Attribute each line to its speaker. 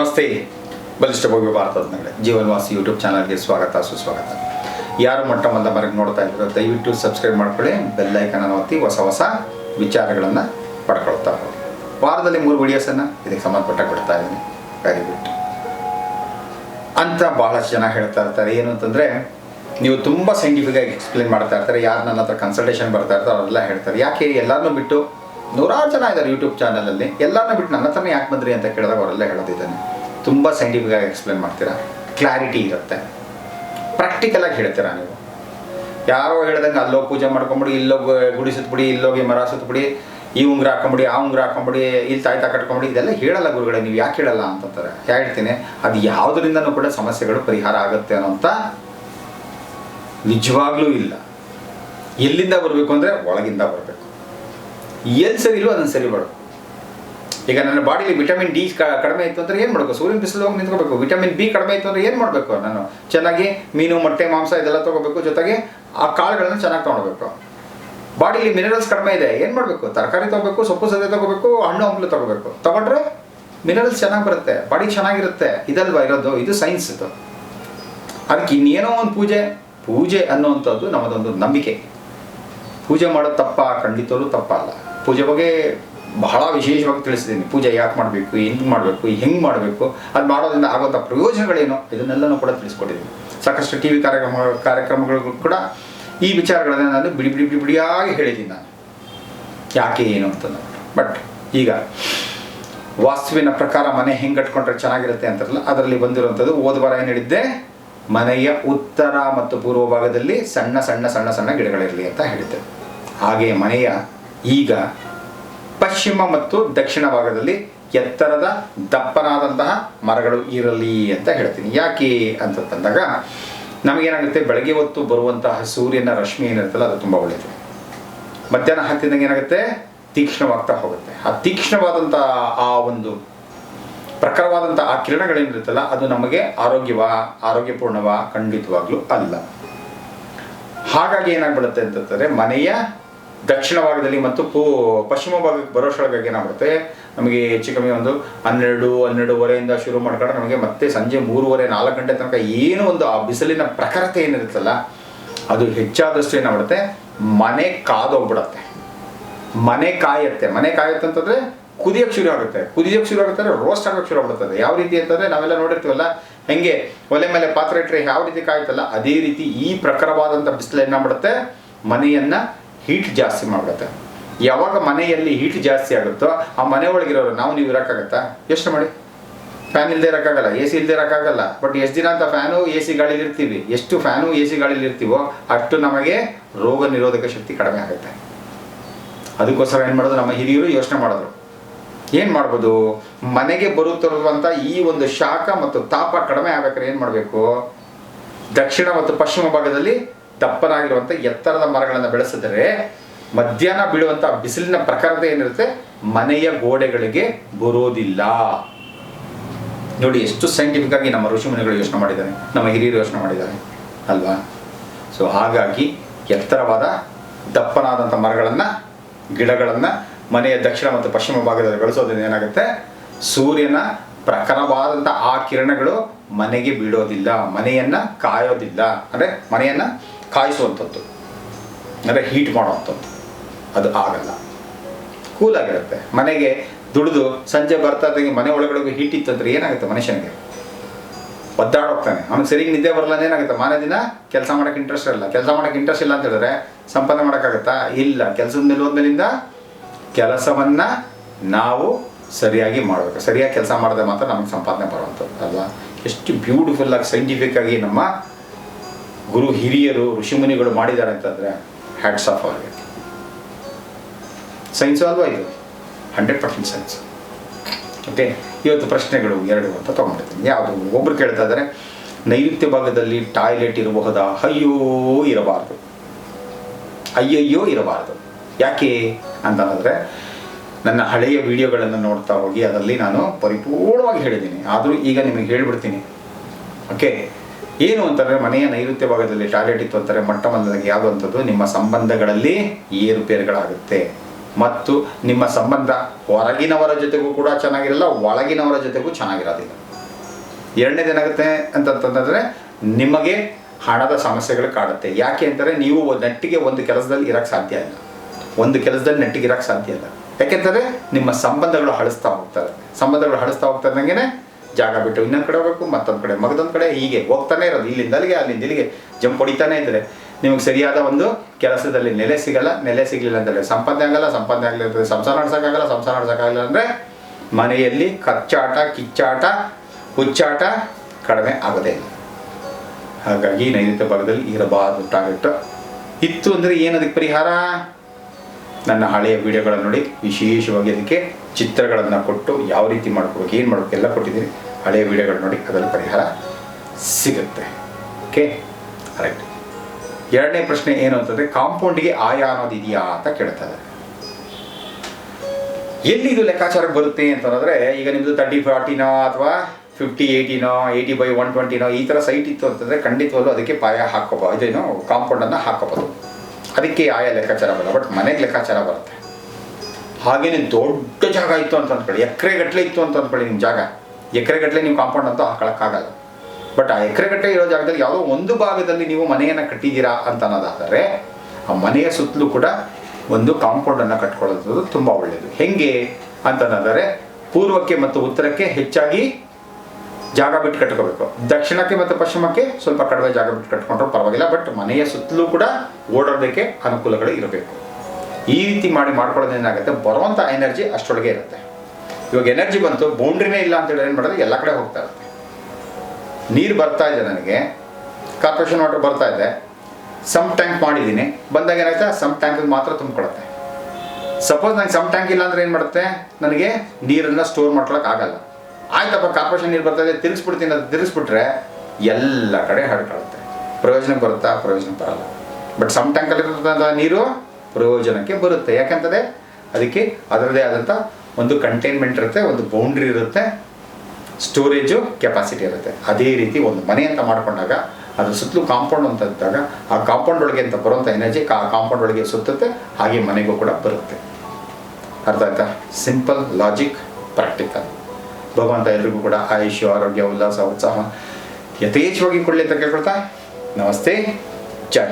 Speaker 1: ನಮಸ್ತೆ. ಬಲಿಷ್ಠ ಭವ್ಯ ಭಾರತದ ನಗಡೆ ಜೀವನ್ವಾಸಿ ಯೂಟ್ಯೂಬ್ ಚಾನಲ್ಗೆ ಸ್ವಾಗತ, ಸುಸ್ವಾಗತ. ಯಾರು ಮೊಟ್ಟ ಮೊದಲ ಮರಗೆ ನೋಡ್ತಾ ಇದ್ರು ದಯವಿಟ್ಟು ಸಬ್ಸ್ಕ್ರೈಬ್ ಮಾಡ್ಕೊಳ್ಳಿ ಬೆಲ್ ಐಕನ್ ಒತ್ತಿ ಹೊಸ ಹೊಸ ವಿಚಾರಗಳನ್ನು ಪಡ್ಕೊಳ್ತಾ ವಾರದಲ್ಲಿ ಮೂರು ವಿಡಿಯೋಸನ್ನು ಇದಕ್ಕೆ ಸಂಬಂಧಪಟ್ಟ ಕೊಡ್ತಾ ಇದ್ದೀನಿ. ಗುಡ್ ಅಂತ ಬಹಳಷ್ಟು ಜನ ಹೇಳ್ತಾ ಇರ್ತಾರೆ, ಏನು ಅಂತಂದರೆ, ನೀವು ತುಂಬ ಸೈಂಟಿಫಿಕ್ ಆಗಿ ಎಕ್ಸ್ಪ್ಲೇನ್ ಮಾಡ್ತಾ ಇರ್ತಾರೆ, ಯಾರು ನನ್ನ ಹತ್ರ ಕನ್ಸಲ್ಟೇಷನ್ ಬರ್ತಾ ಇರ್ತಾರೆ ಅವರೆಲ್ಲ ಹೇಳ್ತಾರೆ. ಯಾಕೆ ಎಲ್ಲರನ್ನೂ ಬಿಟ್ಟು ನೂರಾರು ಜನ ಇದ್ದಾರೆ ಯೂಟ್ಯೂಬ್ ಚಾನಲಲ್ಲಿ ಎಲ್ಲರನ್ನೂ ಬಿಟ್ಟು ನನ್ನ ಹತ್ರನೇ ಯಾಕೆ ಬಂದ್ರಿ ಅಂತ ಕೇಳಿದಾಗ ಅವರೆಲ್ಲ ಹೇಳೋದಿದ್ದಾನೆ. ತುಂಬ ಸೈಂಟಿಫಿಕ್ ಆಗಿ ಎಕ್ಸ್ಪ್ಲೇನ್ ಮಾಡ್ತೀರಾ? ಕ್ಲಾರಿಟಿ ಇರುತ್ತೆ. ಪ್ರಾಕ್ಟಿಕಲ್ ಆಗಿ ಹೇಳ್ತೀರಾ ನೀವು? ಯಾರೋ ಹೇಳ್ದಂಗೆ ಅಲ್ಲೋಗಿ ಪೂಜೆ ಮಾಡ್ಕೊಂಬಿಡಿ ಇಲ್ಲೋಗಿ ಗುಡಿ ಸುತ್ತಬಿಡಿ ಇಲ್ಲೋಗಿ ಮರ ಸುತ್ತಬಿಡಿ ಈ ಉಂಗ್ರ ಹಾಕೊಂಬಿಡಿ, ಆ ಉಂಗ್ರ ಹಾಕೊಂಬಿಡಿ ಇಲ್ಲಿ ತಾಯ್ತ ಕಟ್ಕೊಂಬಿಡಿ, ಇದೆಲ್ಲ ಹೇಳಲ್ಲ ಗುರುಗಳೇ, ನೀವು ಯಾಕೆ ಹೇಳಲ್ಲ ಅಂತಂತಾರೆ? ಹೇಳ್ತೀನಿ? ಅದು ಯಾವುದರಿಂದನೂ ಕೂಡ ಸಮಸ್ಯೆಗಳು ಪರಿಹಾರ ಆಗುತ್ತೆ ಅನ್ನೋಂಥ ನಿಜವಾಗ್ಲೂ ಇಲ್ಲ. ಎಲ್ಲಿಂದ ಬರಬೇಕು ಅಂದರೆ ಒಳಗಿಂದ ಬರಬೇಕು. ಎಲ್ಲಿ ಸರಿ ಇಲ್ಲೋ ಅದನ್ನು ಸರಿ ಮಾಡು. ಈಗ ನನ್ನ ಬಾಡಿಲಿ ವಿಟಮಿನ್ ಡಿ ಕಡಿಮೆ ಇತ್ತು ಅಂದ್ರೆ ಏನು ಮಾಡಬೇಕು? ಸೂರ್ಯನ ಬಿಸಿಲು ಹೋಗಿ ನಿಂತ್ಕೋಬೇಕು. ವಿಟಮಿನ್ ಬಿ ಕಡಿಮೆ ಇತ್ತು ಅಂದ್ರೆ ಏನು ಮಾಡಬೇಕು ನಾನು? ಚೆನ್ನಾಗಿ ಮೀನು, ಮೊಟ್ಟೆ, ಮಾಂಸ ಇದೆಲ್ಲ ತೊಗೋಬೇಕು. ಜೊತೆಗೆ ಆ ಕಾಳುಗಳನ್ನ ಚೆನ್ನಾಗಿ ತೊಗೊಳ್ಬೇಕು ಬಾಡಿಲಿ ಮಿನರಲ್ಸ್ ಕಡಿಮೆ ಇದೆ. ಏನು ಮಾಡಬೇಕು? ತರಕಾರಿ ತೊಗೋಬೇಕು, ಸೊಪ್ಪು ಸದ್ಯ ತೊಗೋಬೇಕು, ಹಣ್ಣು, ಹಂಪಲು ತೊಗೋಬೇಕು. ತಗೊಂಡ್ರೆ ಮಿನರಲ್ಸ್ ಚೆನ್ನಾಗಿ ಬರುತ್ತೆ. ಬಾಡಿ ಚೆನ್ನಾಗಿರುತ್ತೆ. ಇದಲ್ವಾ ಇರೋದು? ಇದು ಸೈನ್ಸ್ ಇದು. ಅದಕ್ಕೆ ಇನ್ನೇನೋ ಒಂದು ಪೂಜೆ. ಪೂಜೆ ಅನ್ನುವಂಥದ್ದು ನಮ್ಮದೊಂದು ನಂಬಿಕೆ. ಪೂಜೆ ಮಾಡೋದು ತಪ್ಪ? ಖಂಡಿತವೂ ತಪ್ಪಲ್ಲ. ಪೂಜೆ ಬಗ್ಗೆ ಬಹಳ ವಿಶೇಷವಾಗಿ ತಿಳಿಸಿದ್ದೀನಿ. ಪೂಜೆ ಯಾಕೆ ಮಾಡಬೇಕು ಹೆಂಗೆ ಮಾಡಬೇಕು ಹೆಂಗೆ ಮಾಡಬೇಕು, ಅದು ಮಾಡೋದ್ರಿಂದ ಆಗುವಂಥ ಪ್ರಯೋಜನಗಳೇನು, ಇದನ್ನೆಲ್ಲನೂ ಕೂಡ ತಿಳಿಸ್ಕೊಟ್ಟಿದ್ದೀನಿ. ಸಾಕಷ್ಟು ಟಿ ವಿ ಕಾರ್ಯಕ್ರಮ, ಕಾರ್ಯಕ್ರಮಗಳಿಗೂ ಕೂಡ ಈ ವಿಚಾರಗಳನ್ನು ನಾನು ಬಿಡಿ ಬಿಡಿ ಬಿಡಿ, ಬಿಡಿಯಾಗಿ ಹೇಳಿದ್ದೀನಿ ನಾನು. ಯಾಕೆ ಏನು ಅಂತ ಬಟ್ ಈಗ ವಾಸ್ತುವಿನ ಪ್ರಕಾರ ಮನೆ ಹೆಂಗೆ ಕಟ್ಕೊಂಡ್ರೆ ಚೆನ್ನಾಗಿರುತ್ತೆ ಅಂತಾರಲ್ಲ, ಅದರಲ್ಲಿ ಬಂದಿರುವಂಥದ್ದು ಓದ್ ವಾರ ಏನು ಹೇಳಿದ್ದೆ? ಮನೆಯ ಉತ್ತರ ಮತ್ತು ಪೂರ್ವ ಭಾಗದಲ್ಲಿ ಸಣ್ಣ ಸಣ್ಣ ಸಣ್ಣ ಸಣ್ಣ ಗಿಡಗಳಿರಲಿ ಅಂತ ಹೇಳಿದ್ದೆ. ಹಾಗೆ ಮನೆಯ ಈಗ ಪಶ್ಚಿಮ ಮತ್ತು ದಕ್ಷಿಣ ಭಾಗದಲ್ಲಿ ಎತ್ತರದ ದಪ್ಪನಾದಂತಹ ಮರಗಳು ಇರಲಿ ಅಂತ ಹೇಳ್ತೀನಿ. ಯಾಕೆ ಅಂತಂದಾಗ ನಮಗೇನಾಗುತ್ತೆ? ಬೆಳಗ್ಗೆ ಹೊತ್ತು ಬರುವಂತಹ ಸೂರ್ಯನ ರಶ್ಮಿ ಏನಿರುತ್ತಲ್ಲ, ಅದು ತುಂಬ ಒಳ್ಳೆಯದು. ಮಧ್ಯಾಹ್ನ ಹತ್ತಿದಂಗೆ ಏನಾಗುತ್ತೆ? ತೀಕ್ಷ್ಣವಾಗ್ತಾ ಹೋಗುತ್ತೆ. ಆ ತೀಕ್ಷ್ಣವಾದಂಥ ಆ ಒಂದು ಪ್ರಖರವಾದಂಥ ಆ ಕಿರಣಗಳೇನಿರುತ್ತಲ್ಲ, ಅದು ನಮಗೆ ಆರೋಗ್ಯವಾ, ಆರೋಗ್ಯಪೂರ್ಣವಾ, ಖಂಡಿತವಾಗ್ಲೂ ಅಲ್ಲ. ಹಾಗಾಗಿ ಏನಾಗ್ಬಿಡುತ್ತೆ ಅಂತಂದರೆ ಮನೆಯ ದಕ್ಷಿಣ ಭಾಗದಲ್ಲಿ ಮತ್ತು ಪೂ, ಪಶ್ಚಿಮ ಭಾಗಕ್ಕೆ ಬರೋಷ್ಟೊಳಗಾಗಿ ಏನಾಗ್ಬಿಡುತ್ತೆ? ನಮಗೆ ಹೆಚ್ಚು ಕಮ್ಮಿ ಒಂದು ಹನ್ನೆರಡು, ಹನ್ನೆರಡುವರೆಯಿಂದ ಶುರು ಮಾಡ್ಕೊಂಡು ನಮಗೆ ಮತ್ತೆ ಸಂಜೆ ಮೂರುವರೆ, ನಾಲ್ಕು ಗಂಟೆ ತನಕ ಏನು ಒಂದು ಆ ಬಿಸಿಲಿನ ಪ್ರಖರತೆ ಏನಿರುತ್ತಲ್ಲ, ಅದು ಹೆಚ್ಚಾದಷ್ಟು ಏನಾಗ್ಬಿಡುತ್ತೆ? ಮನೆ ಕಾದೋಗ್ಬಿಡತ್ತೆ. ಮನೆ ಕಾಯತ್ತೆ. ಮನೆ ಕಾಯತ್ತೆ ಅಂತಂದ್ರೆ ಕುದಿಯೋಕೆ ಶುರು ಆಗುತ್ತೆ. ಕುದಿಯೋಕ್ಕೆ ಶುರು ಆಗುತ್ತೆ ಅಂದ್ರೆ ರೋಸ್ಟ್ ಆಗೋಕೆ ಶುರು ಆಗ್ಬಿಡುತ್ತೆ ಯಾವ ರೀತಿ ಅಂತಂದ್ರೆ ನಾವೆಲ್ಲ ನೋಡಿರ್ತೀವಲ್ಲ, ಹೆಂಗೆ ಒಲೆ ಮೇಲೆ ಪಾತ್ರೆ ಇಟ್ಟರೆ ಯಾವ ರೀತಿ ಕಾಯುತ್ತಲ್ಲ, ಅದೇ ರೀತಿ ಈ ಪ್ರಖರವಾದಂಥ ಬಿಸಿಲು ಏನಾಗ್ಬಿಡುತ್ತೆ? ಮನೆಯನ್ನ ಹೀಟ್ ಜಾಸ್ತಿ ಮಾಡ್ಬಿಡುತ್ತೆ ಯಾವಾಗ ಮನೆಯಲ್ಲಿ ಹೀಟ್ ಜಾಸ್ತಿ ಆಗುತ್ತೋ, ಆ ಮನೆ ಒಳಗಿರೋರು ನಾವು ನೀವು ಇರೋಕ್ಕಾಗತ್ತಾ? ಯೋಚನೆ ಮಾಡಿ. ಫ್ಯಾನ್ ಇಲ್ಲದೆ ಇರೋಕ್ಕಾಗಲ್ಲ ಎ ಸಿ ಇಲ್ಲದೆ ಇರೋಕ್ಕಾಗಲ್ಲ. ಬಟ್ ಎಷ್ಟು ದಿನ ಅಂತ ಫ್ಯಾನು ಎ ಸಿ ಗಾಳಿಲಿ ಇರ್ತೀವಿ. ಎಷ್ಟು ಫ್ಯಾನು ಎ ಸಿ ಗಾಳಿಲಿ ಇರ್ತೀವೋ, ಅಷ್ಟು ನಮಗೆ ರೋಗ ನಿರೋಧಕ ಶಕ್ತಿ ಕಡಿಮೆ ಆಗುತ್ತೆ. ಅದಕ್ಕೋಸ್ಕರ ಏನು ಮಾಡೋದು? ನಮ್ಮ ಹಿರಿಯರು ಯೋಚನೆ ಮಾಡಿದ್ರು. ಏನು ಮಾಡ್ಬೋದು? ಮನೆಗೆ ಬರುತ್ತಿರುವಂಥ ಈ ಒಂದು ಶಾಖ ಮತ್ತು ತಾಪ ಕಡಿಮೆ ಆಗಬೇಕಾದ್ರೆ ಏನು ಮಾಡಬೇಕು? ದಕ್ಷಿಣ ಮತ್ತು ಪಶ್ಚಿಮ ಭಾಗದಲ್ಲಿ ದಪ್ಪನಾಗಿರುವಂಥ ಎತ್ತರದ ಮರಗಳನ್ನು ಬೆಳೆಸಿದರೆ ಮಧ್ಯಾಹ್ನ ಬೀಳುವಂಥ ಬಿಸಿಲಿನ ಪ್ರಕಾರದ ಏನಿರುತ್ತೆ? ಮನೆಯ ಗೋಡೆಗಳಿಗೆ ಬರೋದಿಲ್ಲ. ನೋಡಿ, ಎಷ್ಟು ಸೈಂಟಿಫಿಕ್ ಆಗಿ ನಮ್ಮ ಋಷಿಮುನಿಗಳು ಯೋಚನೆ ಮಾಡಿದ್ದಾರೆ. ನಮ್ಮ ಹಿರಿಯರು ಯೋಚನೆ ಮಾಡಿದ್ದಾರೆ. ಅಲ್ವಾ? ಸೊ ಹಾಗಾಗಿ ಎತ್ತರವಾದ ದಪ್ಪನಾದಂಥ ಮರಗಳನ್ನು, ಗಿಡಗಳನ್ನು ಮನೆಯ ದಕ್ಷಿಣ ಮತ್ತು ಪಶ್ಚಿಮ ಭಾಗದಲ್ಲಿ ಬೆಳೆಸೋದ್ರಿಂದ ಏನಾಗುತ್ತೆ? ಸೂರ್ಯನ ಪ್ರಖರವಾದಂಥ ಆ ಕಿರಣಗಳು ಮನೆಗೆ ಬೀಳೋದಿಲ್ಲ. ಮನೆಯನ್ನ ಕಾಯೋದಿಲ್ಲ. ಅಂದರೆ ಮನೆಯನ್ನ ಕಾಯಿಸುವಂಥದ್ದು. ಅಂದರೆ ಹೀಟ್ ಮಾಡುವಂಥದ್ದು. ಅದು ಆಗಲ್ಲ. ಕೂಲ್ ಆಗಿರುತ್ತೆ. ಮನೆಗೆ ದುಡಿದು ಸಂಜೆ ಬರ್ತಾ ಇದ್ದಂಗೆ ಮನೆ ಒಳಗಡೆ ಹೀಟ್ ಇತ್ತಂದ್ರೆ ಏನಾಗುತ್ತೆ ಮನುಷ್ಯನಿಗೆ? ಒದ್ದಾಡೋಗ್ತಾನೆ ಅವ್ನಿಗೆ ಸರಿಗೆ ನಿದ್ದೆ ಬರಲ್ಲ ಏನಾಗುತ್ತೆ? ಮಾರನೇ ದಿನ ಕೆಲಸ ಮಾಡೋಕೆ ಇಂಟ್ರೆಸ್ಟ್ ಇರಲ್ಲ. ಕೆಲಸ ಮಾಡೋಕೆ ಇಂಟ್ರೆಸ್ಟ್ ಇಲ್ಲ ಅಂತ ಹೇಳಿದ್ರೆ ಸಂಪಾದನೆ ಮಾಡೋಕ್ಕಾಗತ್ತಾ? ಇಲ್ಲ. ಕೆಲಸದ ಮೇಲೆ ಹೋದ್ಮೇಲಿಂದ ಕೆಲಸವನ್ನ ನಾವು ಸರಿಯಾಗಿ ಮಾಡಬೇಕು. ಸರಿಯಾಗಿ ಕೆಲಸ ಮಾಡಿದ್ರೆ ಮಾತ್ರ ನಮಗೆ ಸಂಪಾದನೆ ಬರುವಂಥದ್ದು ಅಲ್ವಾ? ಎಷ್ಟು ಬ್ಯೂಟಿಫುಲ್ ಆಗಿ ಸೈಂಟಿಫಿಕ್ ಆಗಿ ನಮ್ಮ ಗುರು ಹಿರಿಯರು ಋಷಿಮುನಿಗಳು ಮಾಡಿದ್ದಾರೆ ಅಂತಂದರೆ ಹ್ಯಾಟ್ಸ್ ಆಫ್ ಅವರಿಗೆ. ಸೈನ್ಸ್ ಅಲ್ವಾ ಇದು? ಹಂಡ್ರೆಡ್ ಪರ್ಸೆಂಟ್ ಸೈನ್ಸ್ ಓಕೆ ಇವತ್ತು ಪ್ರಶ್ನೆಗಳು ಎರಡು ಅಂತ ತೊಗೊಂಡಿರ್ತೀನಿ. ಯಾವುದು? ಒಬ್ಬರು ಕೇಳ್ತಾ ಇದ್ದಾರೆ ನೈಋತ್ಯ ಭಾಗದಲ್ಲಿ ಟಾಯ್ಲೆಟ್ ಇರಬಹುದಾ? ಅಯ್ಯೋ, ಇರಬಾರ್ದು. ಅಯ್ಯಯ್ಯೋ, ಇರಬಾರ್ದು. ಯಾಕೆ ಅಂತಂದರೆ ನನ್ನ ಹಳೆಯ ವಿಡಿಯೋಗಳನ್ನು ನೋಡ್ತಾ ಹೋಗಿ, ಅದರಲ್ಲಿ ನಾನು ಪರಿಪೂರ್ಣವಾಗಿ ಹೇಳಿದ್ದೀನಿ. ಆದರೂ ಈಗ ನಿಮಗೆ ಹೇಳಿಬಿಡ್ತೀನಿ. ಓಕೆ ಏನು ಅಂತಂದರೆ ಮನೆಯ ನೈಋತ್ಯ ಭಾಗದಲ್ಲಿ ಟಾಯ್ಲೆಟ್ ಇತ್ತು ಅಂತಾರೆ ಮೊಟ್ಟ ಮೊದಲಾಗಿ ಯಾವುದಂಥದ್ದು ನಿಮ್ಮ ಸಂಬಂಧಗಳಲ್ಲಿ ಏರುಪೇರುಗಳಾಗುತ್ತೆ. ಮತ್ತು ನಿಮ್ಮ ಸಂಬಂಧ ಹೊರಗಿನವರ ಜೊತೆಗೂ ಕೂಡ ಚೆನ್ನಾಗಿರಲ್ಲ, ಒಳಗಿನವರ ಜೊತೆಗೂ ಚೆನ್ನಾಗಿರೋದಿಲ್ಲ. ಎರಡನೇದೇನಾಗುತ್ತೆ ಅಂತಂತಂದ್ರೆ ನಿಮಗೆ ಹಣದ ಸಮಸ್ಯೆಗಳು ಕಾಡುತ್ತೆ. ಯಾಕೆ ಅಂದರೆ ನೀವು ನೆಟ್ಟಿಗೆ ಒಂದು ಕೆಲಸದಲ್ಲಿ ಇರೋಕ್ಕೆ ಸಾಧ್ಯ ಇಲ್ಲ. ಒಂದು ಕೆಲಸದಲ್ಲಿ ನೆಟ್ಟಿಗೆ ಇರೋಕ್ಕೆ ಸಾಧ್ಯ ಇಲ್ಲ. ಯಾಕೆಂತಂದರೆ ನಿಮ್ಮ ಸಂಬಂಧಗಳು ಹಳಿಸ್ತಾ ಹೋಗ್ತಾರೆ ಸಂಬಂಧಗಳು ಹಳಿಸ್ತಾ ಹೋಗ್ತಾ ಇದ್ದಂಗೆ ಜಾಗ ಬಿಟ್ಟು ಇನ್ನೊಂದು ಕಡೆ ಹೋಗ್ಬೇಕು, ಮತ್ತೊಂದು ಕಡೆ ಮಗದೊಂದು ಕಡೆ ಹೀಗೆ ಹೋಗ್ತಾನೆ ಇರೋದು. ಇಲ್ಲಿಂದ ಅಲ್ಲಿಗೆ, ಅಲ್ಲಿಂದ ಇಲ್ಲಿಗೆ ಜಂಪ್ ಹೊಡಿತಾನೆ ಇದ್ದರೆ. ನಿಮಗೆ ಸರಿಯಾದ ಒಂದು ಕೆಲಸದಲ್ಲಿ ನೆಲೆ ಸಿಗಲ್ಲ, ನೆಲೆ ಸಿಗಲಿಲ್ಲ ಅಂತಂದರೆ ಸಂಪಾದನೆ ಆಗಲ್ಲ, ಸಂಪಾದನೆ ಆಗಲಿಲ್ಲ ಸಂಸಾರ ನಡ್ಸೋಕ್ಕಾಗಲ್ಲ ಸಂಸಾರ ನಡ್ಸೋಕ್ಕಾಗಲ್ಲ ಅಂದರೆ ಮನೆಯಲ್ಲಿ ಕಚ್ಚಾಟ, ಕಿಚ್ಚಾಟ, ಹುಚ್ಚಾಟ ಕಡಿಮೆ ಆಗೋದೇ ಇಲ್ಲ. ಹಾಗಾಗಿ ನೈಋತ್ಯ ಭಾಗದಲ್ಲಿ ಇರಬಾರ್ದು ಟಾರ್ಗೆಟ್ ಇತ್ತು ಅಂದರೆ ಏನದಕ್ಕೆ ಪರಿಹಾರ? ನನ್ನ ಹಳೆಯ ವಿಡಿಯೋಗಳನ್ನು ನೋಡಿ. ವಿಶೇಷವಾಗಿ ಅದಕ್ಕೆ ಚಿತ್ರಗಳನ್ನು ಕೊಟ್ಟು ಯಾವ ರೀತಿ ಮಾಡ್ಕೋಬೇಕು ಏನು ಮಾಡಬೇಕು, ಎಲ್ಲ ಕೊಟ್ಟಿದ್ದೀನಿ. ಹಳೆಯ ವಿಡಿಯೋಗಳು ನೋಡಿ, ಅದರಲ್ಲಿ ಪರಿಹಾರ ಸಿಗುತ್ತೆ. ಓಕೆ ರೈಟ್ ಎರಡನೇ ಪ್ರಶ್ನೆ ಏನು ಅಂತಂದರೆ ಕಾಂಪೌಂಡ್ಗೆ ಆಯ ಅನ್ನೋದು ಇದೆಯಾ ಅಂತ ಕೇಳ್ತಾರೆ ಎಲ್ಲಿ ಇದು ಲೆಕ್ಕಾಚಾರಕ್ಕೆ ಬರುತ್ತೆ ಅಂತಂದರೆ, ಈಗ ನಿಮ್ಮದು ತರ್ಟಿ ಫಾರ್ಟಿನೋ ಅಥವಾ ಫಿಫ್ಟಿ ಏಯ್ಟಿನೋ ಏಯ್ಟಿ ಬೈ ಒನ್ ಟ್ವೆಂಟಿನೋ ಈ ಥರ ಸೈಟ್ ಇತ್ತು ಅಂತಂದರೆ ಖಂಡಿತವಾಗ್ಲೂ ಅದಕ್ಕೆ ಪಾಯ ಹಾಕೋಬೋದು ಇದೇನು ಕಾಂಪೌಂಡನ್ನು ಹಾಕೋಬೋದು. ಅದಕ್ಕೆ ಆಯಾ ಲೆಕ್ಕಾಚಾರ ಬರಲ್ಲ ಬಟ್ ಮನೆಗೆ ಲೆಕ್ಕಾಚಾರ ಬರುತ್ತೆ. ಹಾಗೇನೆ ದೊಡ್ಡ ಜಾಗ ಇತ್ತು ಅಂತ ಅಂದ್ಕೊಳ್ಳಿ, ಎಕರೆ ಗಟ್ಟಲೆ ಇತ್ತು ಅಂತ ಅಂದ್ಕೊಳ್ಳಿ ನಿಮ್ಮ ಜಾಗ. ಎಕರೆ ಗಟ್ಟಲೆ ನೀವು ಕಾಂಪೌಂಡ್ ಅಂತೂ ಹಾಕೊಳಕ್ಕಾಗಲ್ಲ. ಬಟ್ ಆ ಎಕರೆ ಗಟ್ಟಲೆ ಇರೋ ಜಾಗದಲ್ಲಿ ಯಾವುದೋ ಒಂದು ಭಾಗದಲ್ಲಿ ನೀವು ಮನೆಯನ್ನು ಕಟ್ಟಿದ್ದೀರಾ ಅಂತ ಅನ್ನೋದಾದರೆ, ಆ ಮನೆಯ ಸುತ್ತಲೂ ಕೂಡ ಒಂದು ಕಾಂಪೌಂಡನ್ನು ಕಟ್ಕೊಳ್ಳೋದು ತುಂಬ ಒಳ್ಳೆಯದು ಹೆಂಗೆ ಅಂತಂದರೆ ಪೂರ್ವಕ್ಕೆ ಮತ್ತು ಉತ್ತರಕ್ಕೆ ಹೆಚ್ಚಾಗಿ ಜಾಗ ಬಿಟ್ಟು ಕಟ್ಕೋಬೇಕು. ದಕ್ಷಿಣಕ್ಕೆ ಮತ್ತು ಪಶ್ಚಿಮಕ್ಕೆ ಸ್ವಲ್ಪ ಕಡಿಮೆ ಜಾಗ ಬಿಟ್ಟು ಕಟ್ಕೊಂಡ್ರೂ ಪರವಾಗಿಲ್ಲ ಬಟ್ ಮನೆಯ ಸುತ್ತಲೂ ಕೂಡ ಓಡೋದಕ್ಕೆ ಅನುಕೂಲಗಳು ಇರಬೇಕು. ಈ ರೀತಿ ಮಾಡಿ ಮಾಡ್ಕೊಳ್ಳೋದು ಏನಾಗುತ್ತೆ? ಬರುವಂಥ ಎನರ್ಜಿ ಅಷ್ಟೊಳಗೆ ಇರುತ್ತೆ. ಇವಾಗ ಎನರ್ಜಿ ಬಂತು ಬೌಂಡ್ರಿನೇ ಇಲ್ಲ ಅಂತ ಹೇಳಿ ಏನು ಮಾಡೋದು? ಎಲ್ಲ ಕಡೆ ಹೋಗ್ತಾ ಇರುತ್ತೆ. ನೀರು ಬರ್ತಾ ಇದೆ ನನಗೆ. ಕಾರ್ಪೊರೇಷನ್ ವಾಟರ್ ಬರ್ತಾ ಇದೆ. ಸಮ್ ಟ್ಯಾಂಕ್ ಮಾಡಿದ್ದೀನಿ. ಬಂದಾಗ ಏನಾಗುತ್ತೆ? ಸಮ್ ಟ್ಯಾಂಕ್ ಮಾತ್ರ ತುಂಬಿಕೊಳತ್ತೆ. ಸಪೋಸ್ ನಂಗೆ ಸಮ್ ಟ್ಯಾಂಕ್ ಇಲ್ಲ ಅಂದ್ರೆ ಏನು ಮಾಡುತ್ತೆ? ನನಗೆ ನೀರನ್ನು ಸ್ಟೋರ್ ಮಾಡ್ಕೊಳಕ್ ಆಗಲ್ಲ. ಆಯ್ತಪ್ಪ ಕಾರ್ಪೊರೇಷನ್ ನೀರು ಬರ್ತಾ ಇದೆ ತಿರ್ಗಿಸ್ಬಿಡ್ತೀನಿ ಅದು ತಿರ್ಗಿಸ್ಬಿಟ್ರೆ ಎಲ್ಲ ಕಡೆ ಹಾಡ್ಕೊಳುತ್ತೆ ಪ್ರಯೋಜನಕ್ಕೆ ಬರುತ್ತಾ? ಪ್ರಯೋಜನ ಬರಲ್ಲ. ಬಟ್ ಸಮ್ ಟ್ಯಾಂಕಲ್ಲಿ ನೀರು? ಪ್ರಯೋಜನಕ್ಕೆ ಬರುತ್ತೆ. ಯಾಕಂತಂದರೆ ಅದಕ್ಕೆ ಅದರದೇ ಆದಂಥ ಒಂದು ಕಂಟೈನ್ಮೆಂಟ್ ಇರುತ್ತೆ, ಒಂದು ಬೌಂಡ್ರಿ ಇರುತ್ತೆ ಸ್ಟೋರೇಜು ಕೆಪಾಸಿಟಿ ಇರುತ್ತೆ. ಅದೇ ರೀತಿ ಒಂದು ಮನೆ ಅಂತ ಮಾಡ್ಕೊಂಡಾಗ ಅದ್ರ ಸುತ್ತಲೂ ಕಾಂಪೌಂಡ್ ಅಂತ ಇದ್ದಾಗ, ಆ ಕಾಂಪೌಂಡ್ ಒಳಗೆ ಅಂತ ಬರುವಂಥ ಎನರ್ಜಿ ಆ ಕಾಂಪೌಂಡ್ ಒಳಗೆ ಸುತ್ತುತ್ತೆ, ಹಾಗೆ ಮನೆಗೂ ಕೂಡ ಬರುತ್ತೆ. ಅರ್ಥ ಆಯ್ತಾ? ಸಿಂಪಲ್ ಲಾಜಿಕ್ ಪ್ರಾಕ್ಟಿಕಲ್ ಭಗವಂತ ಎಲ್ರಿಗೂ ಕೂಡ ಆಯುಷ್ಯ, ಆರೋಗ್ಯ, ಉಲ್ಲಾಸ, ಉತ್ಸಾಹ ಯಥೇಚ್ಛವಾಗಿ ಕೊಡಲಿ ಅಂತ ಕೇಳ್ಕೊಳ್ತಾ, ನಮಸ್ತೆ, ಜೈ